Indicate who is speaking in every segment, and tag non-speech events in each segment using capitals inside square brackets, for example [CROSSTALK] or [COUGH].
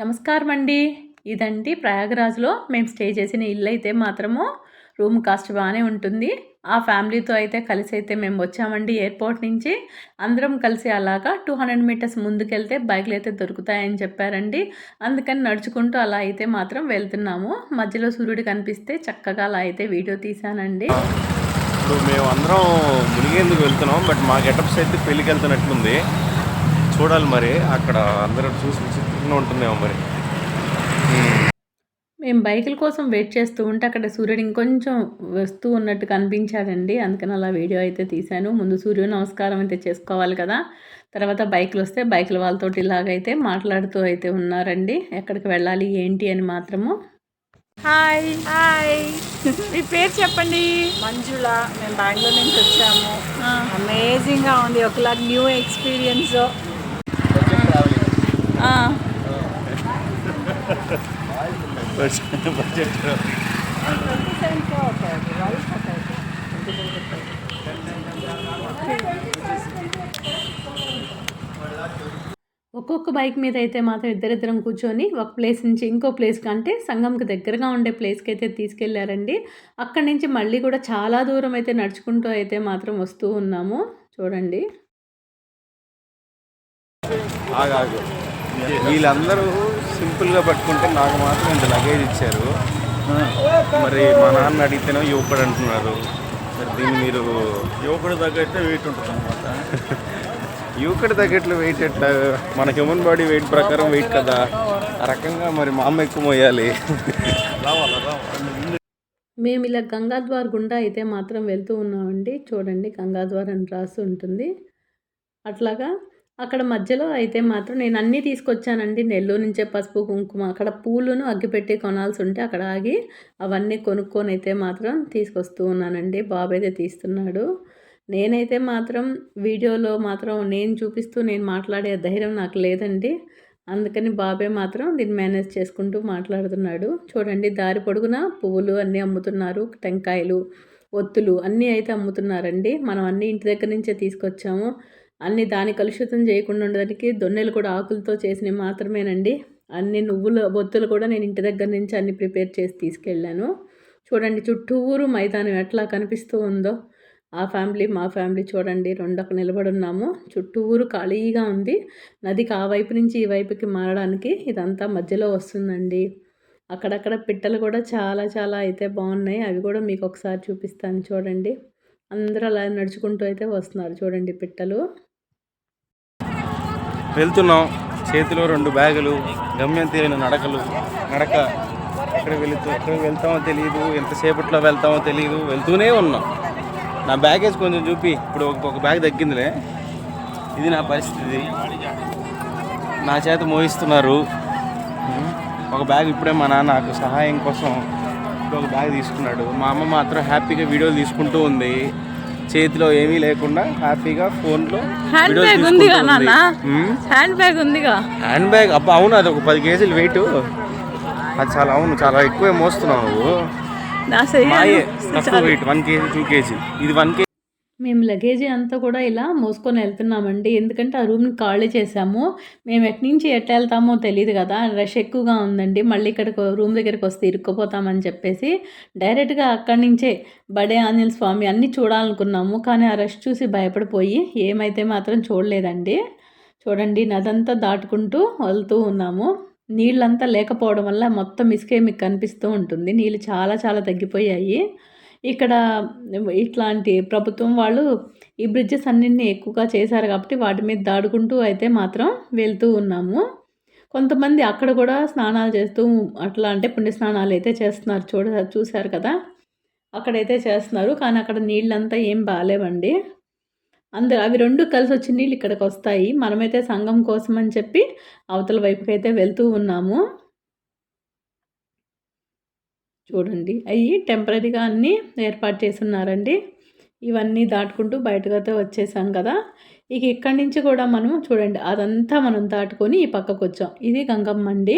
Speaker 1: నమస్కారం అండి ఇదండి ప్రయాగరాజ్లో మేము స్టే చేసిన ఇల్లు అయితే మాత్రము రూమ్ కాస్ట్ బాగానే ఉంటుంది. ఆ ఫ్యామిలీతో అయితే కలిసి అయితే మేము వచ్చామండి ఎయిర్పోర్ట్ నుంచి. అందరం కలిసి అలాగా టూ హండ్రెడ్ మీటర్స్ ముందుకెళ్తే బైక్లు అయితే దొరుకుతాయని చెప్పారండి. అందుకని నడుచుకుంటూ అలా అయితే మాత్రం వెళ్తున్నాము. మధ్యలో సూర్యుడు కనిపిస్తే చక్కగా అలా అయితే వీడియో తీశానండి.
Speaker 2: ఇప్పుడు మేము అందరం మునిగేందుకు వెళ్తున్నాం. బట్ మా గెటప్స్ అయితే పెళ్ళికి వెళ్తున్నట్లుంది చూడాలి మరి. అక్కడ అందరూ చూసి విచిత్రంగా ఉంటుందేమో మరి.
Speaker 1: మేము బైకుల కోసం వెయిట్ చేస్తూ ఉంటే అక్కడ సూర్యుడు ఇంకొంచెం వస్తూ ఉన్నట్టు కనిపించాడండి. అందుకని అలా వీడియో అయితే తీశాను. ముందు సూర్యుడు నమస్కారం అయితే చేసుకోవాలి కదా. తర్వాత బైకులు వస్తే బైకుల వాళ్ళతో ఇలాగైతే మాట్లాడుతూ అయితే ఉన్నారండి. ఎక్కడికి వెళ్ళాలి ఏంటి అని మాత్రము.
Speaker 3: హాయ్. హాయ్. మీ పేరు చెప్పండి.
Speaker 4: మంజుల. మేము బెంగళూరు నుంచి వచ్చాము. అమేజింగ్గా ఉంది. ఒకలా న్యూ ఎక్స్పీరియన్స్.
Speaker 1: ఒక్కొక్క బైక్ మీద అయితే మాత్రం ఇద్దరిద్దరం కూర్చొని ఒక ప్లేస్ నుంచి ఇంకో ప్లేస్ కంటే సంఘంకి దగ్గరగా ఉండే ప్లేస్కి అయితే తీసుకెళ్ళారండి. అక్కడి నుంచి మళ్ళీ కూడా చాలా దూరం అయితే నడుచుకుంటూ అయితే మాత్రం వస్తూ ఉన్నాము. చూడండి.
Speaker 2: వీళ్ళందరూ సింపుల్గా పట్టుకుంటే నాకు మాత్రం ఇంత లగేజ్ ఇచ్చారు. మరి మా నాన్న అడిగితేనే యువకుడు అంటున్నారు. మరి దీన్ని మీరు
Speaker 5: యువకుడు తగ్గైతే వెయిట్ ఉంటుంది అనమాట [LAUGHS]
Speaker 2: యువకుడు తగ్గట్లు వెయిట్ ఎట్లా? మన హ్యూమన్ బాడీ వెయిట్ ప్రకారం వెయిట్ కదా. ఆ రకంగా మరి మా అమ్మ ఎక్కువ మోయాలి.
Speaker 1: మేము ఇలా గంగాద్వార్ గుండా అయితే మాత్రం వెళ్తూ ఉన్నామండి. చూడండి గంగాద్వార్ అని రాసి ఉంటుంది. అట్లాగా అక్కడ మధ్యలో అయితే మాత్రం నేను అన్నీ తీసుకొచ్చానండి. నెల్లూరు నుంచే పసుపు కుంకుమ అక్కడ పూలను అగ్గిపెట్టి కొనాల్సి ఉంటే అక్కడ ఆగి అవన్నీ కొనుక్కొని అయితే మాత్రం తీసుకొస్తూ ఉన్నానండి. బాబు అయితే తీస్తున్నాడు. నేనైతే మాత్రం వీడియోలో మాత్రం నేను చూపిస్తూ నేను మాట్లాడే ధైర్యం నాకు లేదండి. అందుకని బాబే మాత్రం దీన్ని మేనేజ్ చేసుకుంటూ మాట్లాడుతున్నాడు. చూడండి దారి పొడుగున పువ్వులు అన్నీ అమ్ముతున్నారు. టెంకాయలు ఒత్తులు అన్నీ అయితే అమ్ముతున్నారండి. మనం అన్నీ ఇంటి దగ్గర నుంచే తీసుకొచ్చాము. అన్ని దాని కలుషితం చేయకుండా ఉండడానికి దొన్నెలు కూడా ఆకులతో చేసినవి మాత్రమేనండి. అన్ని నువ్వుల బొత్తులు కూడా నేను ఇంటి దగ్గర నుంచి అన్ని ప్రిపేర్ చేసి తీసుకెళ్ళాను. చూడండి చుట్టూరు మైదానం ఎట్లా కనిపిస్తూ ఉందో. ఆ ఫ్యామిలీ మా ఫ్యామిలీ చూడండి రెండొక నిలబడి ఉన్నాము. చుట్టూరు ఖాళీగా ఉంది. నదికి ఆ వైపు నుంచి ఈ వైపుకి మారడానికి ఇదంతా మధ్యలో వస్తుందండి. అక్కడక్కడ పిట్టలు కూడా చాలా చాలా అయితే బాగున్నాయి. అవి కూడా మీకు ఒకసారి చూపిస్తాను చూడండి. అందరూ అలా నడుచుకుంటూ అయితే వస్తున్నారు చూడండి పిట్టలు.
Speaker 2: వెళ్తున్నాం. చేతిలో రెండు బ్యాగులు గమ్యం తెలియని నడకలు నడక ఎక్కడ వెళుతూ ఎక్కడ వెళ్తామో తెలియదు ఎంతసేపట్లో వెళ్తామో తెలియదు వెళ్తూనే ఉన్నాం. నా బ్యాగేజ్ కొంచెం చూపి ఇప్పుడు ఒక బ్యాగ్ తగ్గిందిలే. ఇది నా పరిస్థితి. నా చేత మోహిస్తున్నారు ఒక బ్యాగ్ ఇప్పుడే మా నాన్న నాకు సహాయం కోసం ఇప్పుడు ఒక బ్యాగ్ తీసుకున్నాడు. మా అమ్మ మాత్రం హ్యాపీగా వీడియోలు తీసుకుంటూ ఉంది. చేతిలో ఏమీ లేకుండా హ్యాపీగా ఫోన్లో
Speaker 3: హ్యాండ్ బ్యాగ్ ఉందిగా. నాన్న? హ్యాండ్ బ్యాగ్ ఉందిగా?
Speaker 2: హ్యాండ్ బ్యాగ్ అబ్బా అవును అది ఒక పది కేజీలు వెయిట్ అది చాలా అవును చాలా ఎక్కువే మోస్తున్నావు నువ్వు. తక్కువ weight one KG two KG. ఇది వన్ కేజీ
Speaker 1: మేము లగేజీ అంతా కూడా ఇలా మోసుకొని వెళ్తున్నామండి. ఎందుకంటే ఆ రూమ్ని ఖాళీ చేసాము మేము ఎటు నుంచి ఎట్ వెళ్తామో తెలియదు కదా. రష్ ఎక్కువగా ఉందండి. మళ్ళీ ఇక్కడికి రూమ్ దగ్గరికి వస్తే ఇరుక్కుపోతామని చెప్పేసి డైరెక్ట్గా అక్కడి నుంచే బడే ఆంజనేయ స్వామి అన్నీ చూడాలనుకున్నాము. కానీ ఆ రష్ చూసి భయపడిపోయి ఏమైతే మాత్రం చూడలేదండి. చూడండి నదంతా దాటుకుంటూ వెళ్తూ ఉన్నాము. నీళ్ళంతా లేకపోవడం వల్ల మొత్తం ఇసుకే మీకు కనిపిస్తూ ఉంటుంది. నీళ్ళు చాలా చాలా తగ్గిపోయాయి. ఇక్కడ ఇట్లాంటి ప్రభుత్వం వాళ్ళు ఈ బ్రిడ్జెస్ అన్నింటినీ ఎక్కువగా చేశారు కాబట్టి వాటి మీద దాడుకుంటూ అయితే మాత్రం వెళ్తూ ఉన్నాము. కొంతమంది అక్కడ కూడా స్నానాలు చేస్తూ అట్లా అంటే పుణ్య స్నానాలు అయితే చేస్తున్నారు. చూడ చూశారు కదా? అక్కడైతే చేస్తున్నారు. కానీ అక్కడ నీళ్ళంతా ఏం బాగాలేవండి. అందరు అవి రెండు కలిసి వచ్చి నీళ్ళు ఇక్కడికి వస్తాయి. మనమైతే సంఘం కోసం అని చెప్పి అవతల వైపుకైతే అయితే వెళ్తూ ఉన్నాము. చూడండి. అవి టెంపరీగా అన్నీ ఏర్పాటు చేస్తున్నారండి. ఇవన్నీ దాటుకుంటూ బయటకైతే వచ్చేసాం కదా. ఇక ఇక్కడి నుంచి కూడా మనం చూడండి అదంతా మనం దాటుకొని ఈ పక్కకు వచ్చాం. ఇది గంగమ్మ అండి.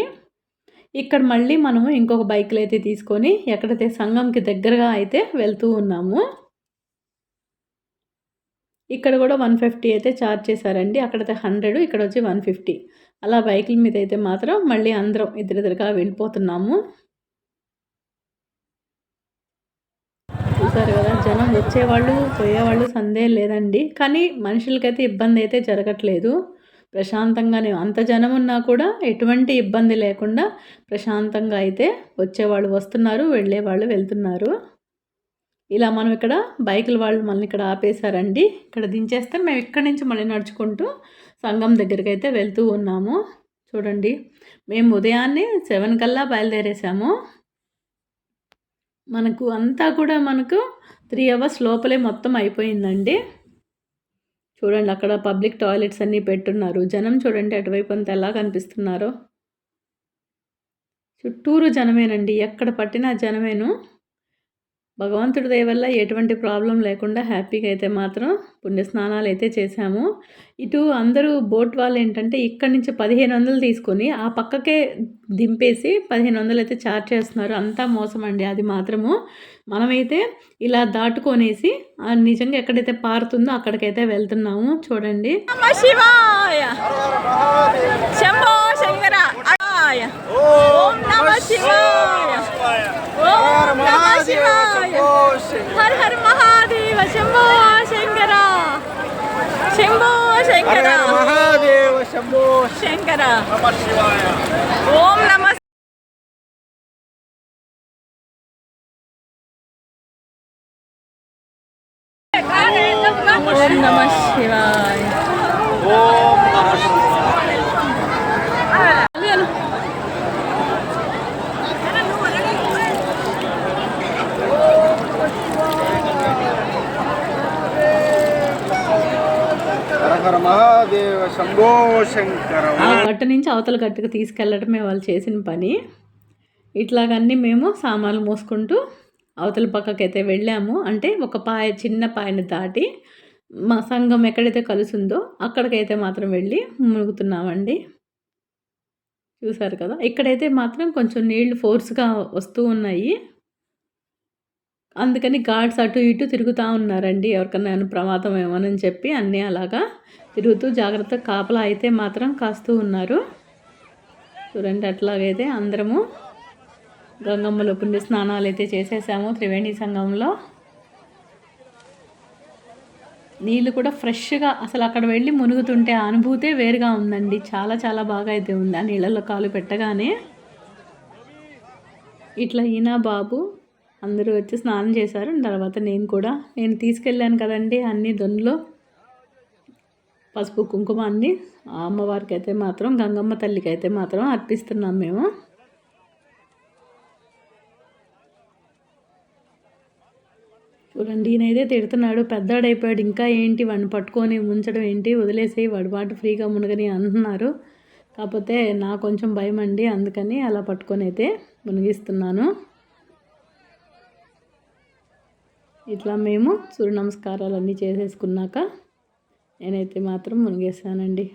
Speaker 1: ఇక్కడ మళ్ళీ మనము ఇంకొక బైక్లు అయితే తీసుకొని ఎక్కడైతే సంఘంకి దగ్గరగా అయితే వెళ్తూ ఉన్నాము. ఇక్కడ కూడా వన్ ఫిఫ్టీ అయితే ఛార్జ్ చేశారండి. అక్కడైతే హండ్రెడ్ ఇక్కడ వచ్చి వన్ ఫిఫ్టీ. అలా బైకుల మీద అయితే మాత్రం మళ్ళీ అందరం ఇద్దరిద్దరుగా వెళ్ళిపోతున్నాము. చూసారు కదా జనం వచ్చేవాళ్ళు పోయేవాళ్ళు సందేహం లేదండి. కానీ మనుషులకైతే ఇబ్బంది అయితే జరగట్లేదు. ప్రశాంతంగానే అంత జనం ఉన్నా కూడా ఎటువంటి ఇబ్బంది లేకుండా ప్రశాంతంగా అయితే వచ్చేవాళ్ళు వస్తున్నారు వెళ్ళేవాళ్ళు వెళ్తున్నారు. ఇలా మనం ఇక్కడ బైకుల వాళ్ళు మనల్ని ఇక్కడ ఆపేశారండి. ఇక్కడ దించేస్తే మేము ఇక్కడి నుంచి మళ్ళీ నడుచుకుంటూ సంఘం దగ్గరికి అయితే వెళ్తూ ఉన్నాము. చూడండి మేము ఉదయాన్నే సెవెన్ కల్లా బయలుదేరేసాము మనకు అంతా కూడా మనకు త్రీ అవర్స్ లోపలే మొత్తం అయిపోయిందండి. చూడండి అక్కడ పబ్లిక్ టాయిలెట్స్ అన్నీ పెట్టున్నారు. జనం చూడండి అటువైపు అంతా ఎలా కనిపిస్తున్నారో. చుట్టూరు జనమేనండి. ఎక్కడ పట్టినా జనమేను. భగవంతుడి దయ వల్ల ఎటువంటి ప్రాబ్లం లేకుండా హ్యాపీగా అయితే మాత్రం పుణ్యస్నానాలు అయితే చేశాము. ఇటు అందరూ బోట్ వాళ్ళు ఏంటంటే ఇక్కడి నుంచి పదిహేను వందలు తీసుకొని ఆ పక్కకే దింపేసి పదిహేను వందలు అయితే చార్జ్ చేస్తున్నారు. అంతా మోసం అండి అది మాత్రము. మనమైతే ఇలా దాటుకొనేసి నిజంగా ఎక్కడైతే పారుతుందో అక్కడికైతే వెళ్తున్నాము. చూడండి.
Speaker 3: శివాయ. శంభో శంకర. ఓం నమ శివాయ. ఓం నమ శివాయ. హర హర మహాదేవ శంభో శంకర. శంభో శంకర.
Speaker 2: మహాదేవ శంభో
Speaker 3: శంకర. ఓం నమ ఓం నమ శివాయ
Speaker 2: ఓం నమ హర మహాదేవ శంభో శంకర
Speaker 1: ఆ గట్టు నుంచి అవతల గట్టుకు తీసుకెళ్ళడమే వాళ్ళు చేసిన పని. ఇట్లాగన్నీ మేము సామాన్లు మోసుకుంటూ అవతల పక్కకైతే వెళ్ళాము. అంటే ఒక పాయ చిన్న పాయని దాటి మా సంఘం ఎక్కడైతే కలుసుందో అక్కడికైతే మాత్రం వెళ్ళి మునుగుతున్నామండి. చూసారు కదా? ఇక్కడైతే మాత్రం కొంచెం నీళ్ళు ఫోర్స్గా వస్తూ ఉన్నాయి. అందుకని గాడ్స్ అటు ఇటు తిరుగుతూ ఉన్నారండి. ఎవరికన్నా ప్రమాదం ఏమోనని చెప్పి అన్నీ అలాగా తిరుగుతూ జాగ్రత్త కాపలా అయితే మాత్రం కాస్తూ ఉన్నారు. చూడండి అట్లాగైతే అందరము గంగమ్మలో పుణ్య స్నానాలు అయితే చేసేసాము త్రివేణి సంఘంలో. నీళ్ళు కూడా ఫ్రెష్గా అసలు అక్కడ వెళ్ళి మునుగుతుంటే అనుభూతే వేరుగా ఉందండి. చాలా చాలా బాగా అయితే ఉంది. ఆ నీళ్ళల్లో కాలు పెట్టగానే ఇట్లా ఈనా బాబు అందరూ వచ్చి స్నానం చేశారు. తర్వాత నేను కూడా నేను తీసుకెళ్ళాను కదండి అన్ని దొన్నులో పసుపు కుంకుమ అన్ని. ఆ అమ్మవారికి అయితే మాత్రం గంగమ్మ తల్లికి అయితే మాత్రం అర్పిస్తున్నాం మేము. చూడండి ఈయనైతే తిడుతున్నాడు. పెద్దాడైపోయాడు. ఇంకా ఏంటి? వాడిని పట్టుకొని ఉంచడం ఏంటి? వదిలేసి వాడు వాటి ఫ్రీగా మునగని అంటున్నారు కాకపోతే నా కొంచెం భయం అండి అందుకని అలా పట్టుకొని అయితే మునిగిస్తున్నాను. ఇట్లా మేము సూర్య నమస్కారాలు అన్నీ చేసేసుకున్నాక నేనైతే మాత్రం మునిగేసానండి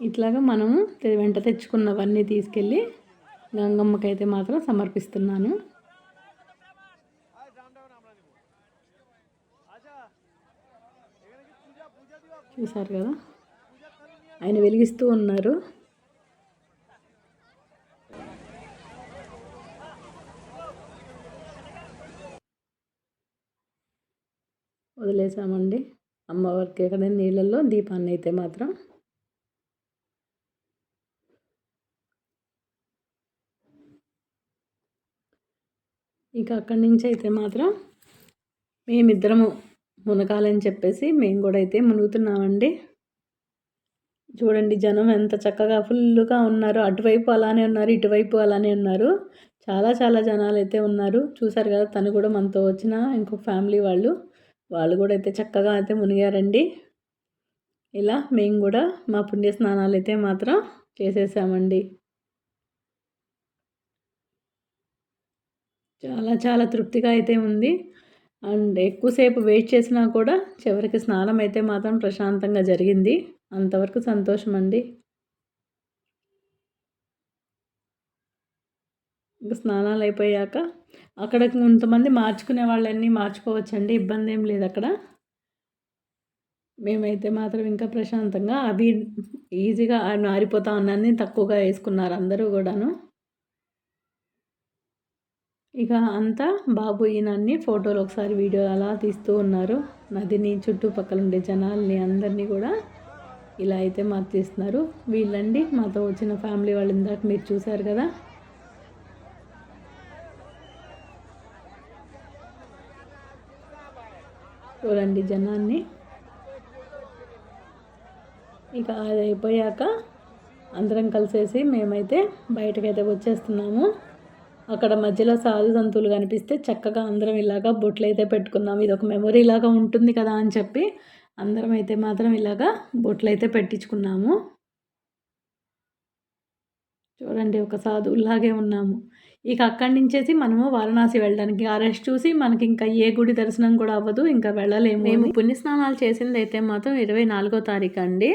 Speaker 1: ఇట్లాగా మనము వెంట తెచ్చుకున్నవన్నీ తీసుకెళ్ళి గంగమ్మకైతే మాత్రం సమర్పిస్తున్నాను. చూసారు కదా? ఆయన వెలిగిస్తూ ఉన్నారు. వదిలేసామండి. అమ్మవారికి ఎక్కడ నీళ్ళల్లో దీపాన్ని అయితే మాత్రం ఇక అక్కడి నుంచి అయితే మాత్రం మేమిద్దరము మునగాలని చెప్పేసి మేము కూడా అయితే మునుగుతున్నామండి. చూడండి జనం ఎంత చక్కగా ఫుల్గా ఉన్నారు. అటువైపు అలానే ఉన్నారు ఇటువైపు అలానే ఉన్నారు. చాలా చాలా జనాలు అయితే ఉన్నారు. చూసారు కదా తను కూడా మనతో వచ్చిన ఇంకో ఫ్యామిలీ వాళ్ళు. వాళ్ళు కూడా అయితే చక్కగా అయితే మునిగారండి. ఇలా మేము కూడా మా పుణ్య స్నానాలు అయితే మాత్రం చేసేసామండి. చాలా చాలా తృప్తిగా అయితే ఉంది. అండ్ ఎక్కువసేపు వెయిట్ చేసినా కూడా చివరికి స్నానం అయితే మాత్రం ప్రశాంతంగా జరిగింది. అంతవరకు సంతోషం అండి ఇంకా స్నానాలు అయిపోయాక అక్కడ కొంతమంది మార్చుకునే వాళ్ళన్నీ మార్చుకోవచ్చండి ఇబ్బంది ఏం లేదు అక్కడ. మేమైతే మాత్రం ఇంకా ప్రశాంతంగా అవి ఈజీగా నారిపోతా ఉన్నాన్ని తక్కువగా వేసుకున్నారు అందరూ కూడాను. ఇక అంతా బాబు ఈయనన్ని ఫోటోలు ఒకసారి వీడియో అలా తీస్తూ ఉన్నారు. నదిని చుట్టుపక్కల ఉండే జనాల్ని అందరినీ కూడా ఇలా అయితే మాకు తీస్తున్నారు వీళ్ళండి మాతో వచ్చిన ఫ్యామిలీ వాళ్ళు ఇందాక మీరు చూశారు కదా. చూడండి జనాన్ని. ఇక అది అయిపోయాక అందరం కలిసేసి మేమైతే బయటకైతే వచ్చేస్తున్నాము. అక్కడ మధ్యలో సాధు సంతులు కనిపిస్తే చక్కగా అందరం ఇలాగా బొట్లు అయితే పెట్టుకున్నాము ఇది ఒక మెమొరీ లాగా ఉంటుంది కదా అని చెప్పి అందరం అయితే మాత్రం ఇలాగా బొట్లు అయితే పెట్టించుకున్నాము. చూడండి ఒక సాధువులాగే ఉన్నాము. ఇక అక్కడి నుంచేసి మనము వారణాసి వెళ్ళడానికి. ఆ రెస్ట్ చూసి మనకి ఇంకా ఏ గుడి దర్శనం కూడా అవ్వదు ఇంకా వెళ్ళలేము మేము పుణ్యస్నానాలు చేసింది అయితే మాత్రం ఇరవై నాలుగో తారీఖు అండి.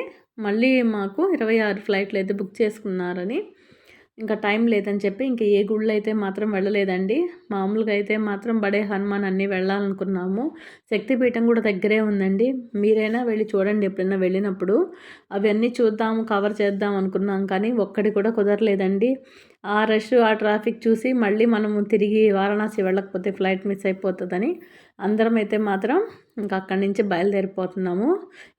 Speaker 1: మళ్ళీ మాకు ఇరవై ఆరు ఫ్లైట్లు అయితే బుక్ చేసుకున్నారని. ఇంకా టైం లేదని చెప్పి ఇంకా ఏ గుళ్ళు అయితే మాత్రం వెళ్ళలేదండి. మామూలుగా అయితే మాత్రం బడే హనుమాన్ అన్నీ వెళ్ళాలనుకున్నాము. శక్తిపీఠం కూడా దగ్గరే ఉందండి. మీరైనా వెళ్ళి చూడండి ఎప్పుడైనా వెళ్ళినప్పుడు. అవన్నీ చూద్దాము కవర్ చేద్దాం అనుకున్నాం కానీ ఒక్కడి కూడా కుదరలేదండి. ఆ రష్ ఆ ట్రాఫిక్ చూసి మళ్ళీ మనము తిరిగి వారణాసి వెళ్ళకపోతే ఫ్లైట్ మిస్ అయిపోతుందని అందరం అయితే మాత్రం ఇంకా అక్కడి నుంచి బయలుదేరిపోతున్నాము.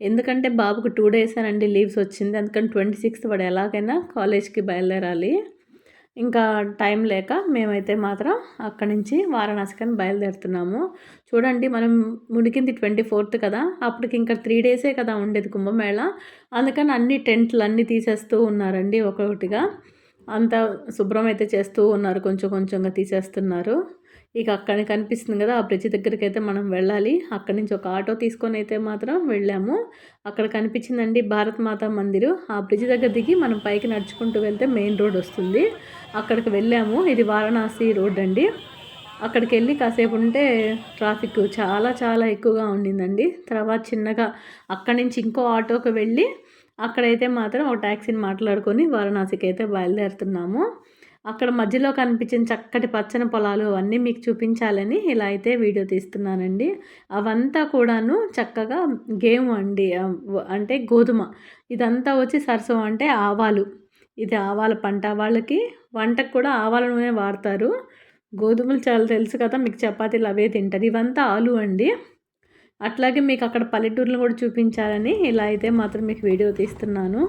Speaker 1: ఎందుకంటే బాబుకు టూ డేస్ అనండి లీవ్స్ వచ్చింది. అందుకని ట్వంటీ సిక్స్త్ వాడు ఎలాగైనా కాలేజ్కి బయలుదేరాలి. ఇంకా టైం లేక మేమైతే మాత్రం అక్కడి నుంచి వారణాసికని బయలుదేరుతున్నాము. చూడండి మనం ముడికింది ట్వంటీ ఫోర్త్ కదా. అప్పటికి ఇంకా త్రీ డేసే కదా ఉండేది కుంభమేళ. అందుకని అన్ని టెంట్లు అన్నీ తీసేస్తూ ఉన్నారండి ఒక్కొక్కటిగా. అంతా శుభ్రం అయితే చేస్తూ ఉన్నారు. కొంచెం కొంచెంగా తీసేస్తున్నారు. ఇక అక్కడ కనిపిస్తుంది కదా ఆ బ్రిడ్జ్ దగ్గరికి అయితే మనం వెళ్ళాలి. అక్కడి నుంచి ఒక ఆటో తీసుకొని అయితే మాత్రం వెళ్ళాము. అక్కడ కనిపించిందండి భారత్ మాతా మందిరు. ఆ బ్రిడ్జ్ దగ్గర దిగి మనం పైకి నడుచుకుంటూ వెళ్తే మెయిన్ రోడ్ వస్తుంది. అక్కడికి వెళ్ళాము. ఇది వారణాసి రోడ్ అండి. అక్కడికి వెళ్ళి కాసేపు ఉంటే ట్రాఫిక్ చాలా చాలా ఎక్కువగా ఉండిందండి. తర్వాత చిన్నగా అక్కడి నుంచి ఇంకో ఆటోకి వెళ్ళి అక్కడైతే మాత్రం ఒక ట్యాక్సీని మాట్లాడుకొని వారణాసికి అయితే బయలుదేరుతున్నాము. అక్కడ మధ్యలో కనిపించిన చక్కటి పచ్చని పొలాలు అవన్నీ మీకు చూపించాలని ఇలా అయితే వీడియో తీస్తున్నానండి. అవంతా కూడాను చక్కగా గేమ్ అండి. అంటే గోధుమ. ఇదంతా వచ్చి సరసం అంటే ఆవాలు. ఇది ఆవాల పంట. వాళ్ళకి వంటకు కూడా ఆవాల నూనె వాడతారు. గోధుమలు చాలా తెలుసు కదా మీకు చపాతీలు అవే తింటారు. ఇవంతా ఆలు అండి. అట్లాగే మీకు అక్కడ పల్లెటూర్లు కూడా చూపించాలని ఇలా అయితే మాత్రం మీకు వీడియో తీస్తున్నాను.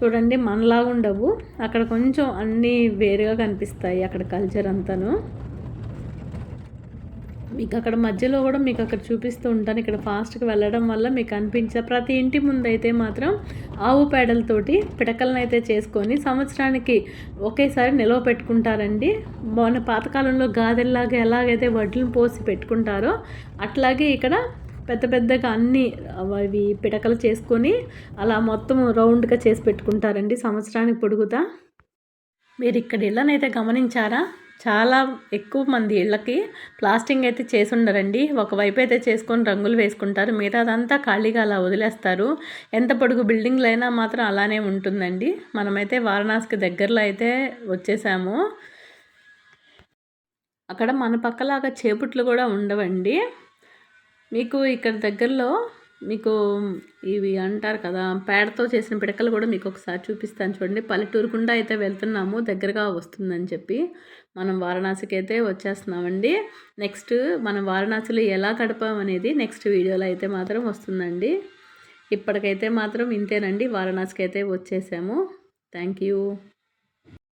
Speaker 1: చూడండి మనలాగా ఉండవు అక్కడ కొంచెం అన్నీ వేరుగా కనిపిస్తాయి అక్కడ కల్చర్ అంతాను. మీకు అక్కడ మధ్యలో కూడా మీకు అక్కడ చూపిస్తూ ఉంటాను. ఇక్కడ ఫాస్ట్గా వెళ్ళడం వల్ల మీకు అనిపించే ప్రతి ఇంటి ముందైతే మాత్రం ఆవు పేడలతోటి పిడకలను అయితే చేసుకొని సంవత్సరానికి ఒకేసారి నిల్వ పెట్టుకుంటారండి. మన పాతకాలంలో గాదెల్లాగా ఎలాగైతే వడ్లను పోసి పెట్టుకుంటారో అట్లాగే ఇక్కడ పెద్ద పెద్దగా అన్నీ అవి పిడకలు చేసుకొని అలా మొత్తం రౌండ్గా చేసి పెట్టుకుంటారండి సంవత్సరానికి పొడుగుతా. మీరు ఇక్కడ ఇళ్ళనైతే గమనించారా? చాలా ఎక్కువ మంది ఇళ్ళకి ప్లాస్టింగ్ అయితే చేసి ఉండరండి. ఒకవైపు అయితే చేసుకొని రంగులు వేసుకుంటారు. మిగతా అదంతా ఖాళీగా అలా వదిలేస్తారు. ఎంత పొడుగు బిల్డింగ్లు అయినా మాత్రం అలానే ఉంటుందండి. మనమైతే వారణాసికి దగ్గరలో అయితే వచ్చేసాము. అక్కడ మన పక్కలాగా చేపట్లు కూడా ఉండవండి. మీకు ఇక్కడ దగ్గరలో మీకు ఇవి అంటారు కదా పేడతో చేసిన పిడకలు కూడా మీకు ఒకసారి చూపిస్తాను చూడండి. పల్లెటూరు గుండా అయితే వెళ్తున్నాము దగ్గరగా వస్తుందని చెప్పి. మనం వారణాసికి అయితే వచ్చేస్తున్నామండి. నెక్స్ట్ మనం వారణాసిలో ఎలా గడపామనేది నెక్స్ట్ వీడియోలో అయితే మాత్రం వస్తుందండి. ఇప్పటికైతే మాత్రం ఇంతేనండి. వారణాసికి అయితే వచ్చేసాము. Thank you.